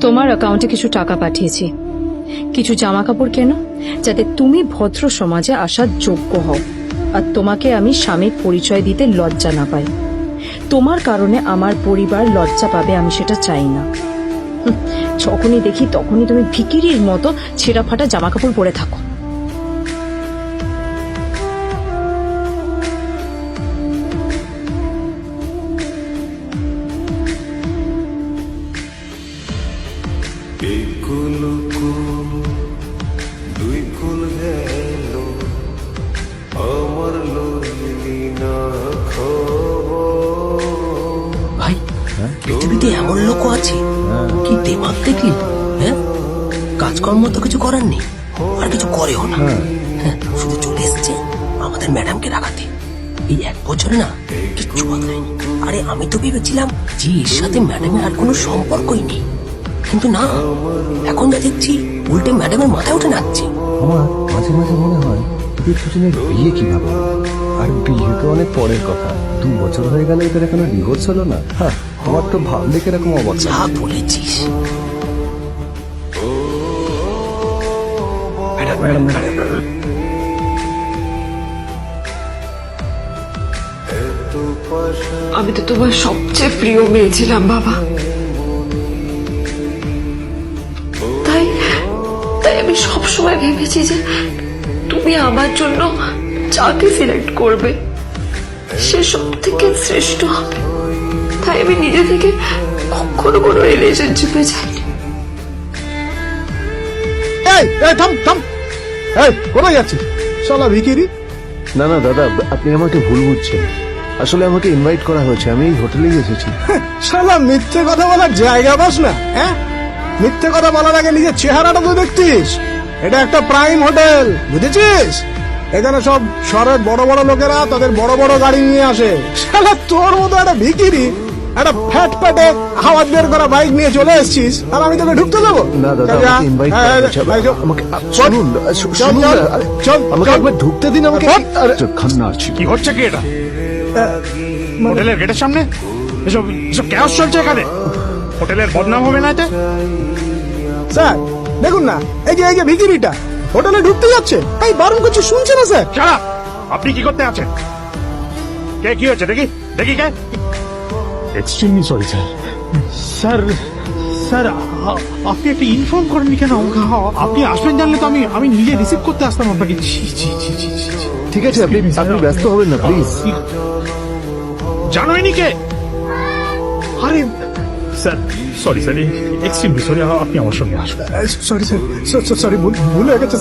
তোমার অ্যাকাউন্টে কিছু টাকা পাঠিয়েছি। কিছু জামা কাপড় কেনো, যাতে তুমি ভদ্র সমাজে আসার যোগ্য হও। আর তোমাকে আমি স্বামীর পরিচয় দিতে লজ্জা না পাই। তোমার কারণে আমার পরিবার লজ্জা পাবে, আমি সেটা চাই না। যখনই দেখি তখনই তুমি ভিকিরির মতো ছেঁড়া ফাটা জামা কাপড় পরে থাকো। পৃথিবীতে এমন লোকও আছে? কি দেমাগ দেখলি? হ্যাঁ? কাজকর্ম তো কিছু করার নেই আর কিছু করেও না। হ্যাঁ, শুধু চলে এসছে আমাদের ম্যাডামকে রাখাতে এই এক বছরে না কিচ্ছু বদলায়নি। আরে আমি তো ভেবেছিলাম যে এর সাথে ম্যাডামের আর কোনো সম্পর্কই নেই। কিন্তু না এখন যা দেখছি উল্টে ম্যাডামের মাথায় উঠে নাচছে। আমার মাঝে মাঝে মনে হয় এদের দুজনের বিয়ে কীভাবে? আর বিয়ে তো অনেক পরের কথা। দু বছর হয়ে গেল এদের এখনও ডিভোর্স হলো না? হ্যাঁ। আমার তো ভাবলে কীরকম অবস্থা। যা বলেছিস। আমি তো তোমার সবচেয়ে প্রিয় মেয়ে ছিলাম বাবা। তাই তাই আমি সবসময় ভেবেছি যে তুমি আমার জন্য যাকে সিলেক্ট করবে। সে সব থেকে শ্রেষ্ঠ। হবে তাই আমি নিজে থেকে কখনো কোনো রিলেশনশিপে যাইনি এই এই থাম থাম। এই কোথায় যাচ্ছিস? শালা ভিকিরি। না না দাদা আপনি আমাকে ভুল বুঝছেন। আসলে আমাকে ইনভাইট করা হয়েছে আমি এই হোটেলেই এসেছি। শালা মিথ্যে কথা বলার জায়গা বাস না হ্যাঁ? মিথ্যে কথা বলার আগে নিজের চেহারাটা তো দেখতিস। এটা একটা প্রাইম হোটেল বুঝেছিস? এখানে সব শহরের বড় বড় লোকেরা তাদের বড় বড় গাড়ি নিয়ে আসে। শালা তোর মতো একটা ভিকিরি। একটা ফ্যাট প্যাটে হাওয়া বের করা বাইক নিয়ে চলে এসেছিস আর আমি তোকে ঢুকতে দেবো? না দাদা আমাকে ইনভাইট হয়েছে। শুনুন শুনুন চল, আমাকে একবার ঢুকতে দিন আমাকে। কি হচ্ছে কি এটা? হোটেলের গেটের সামনে? এসব এসব ক্যাশ চলছে এখানে? হোটেলের বদনাম হবে না এতে স্যার দেখুন না এই যে এই যে ভিকিরিটা হোটেলে ঢুকতে যাচ্ছে। তাই বারণ করছে শুনছে না স্যার? আপনি কি করতে আছেন? কে কি হচ্ছে দেখি দেখি কে? Extremely sorry sir sir sir আপনি একটা ইনফর্ম করেননি কেন? আপনি আসবেন জানলে তো আমি আমি নিজে রিসিভ করতে আসতাম আপনাকে। ঠিক আছে আপনি আপনি ব্যস্ত হবেন না প্লিজ জানোইনি কে? আরে sir sorry sir extremely sorry আপনি আমার সঙ্গে আসবেন সরি স্যার সরি ভুল ভুল হয়ে গেছে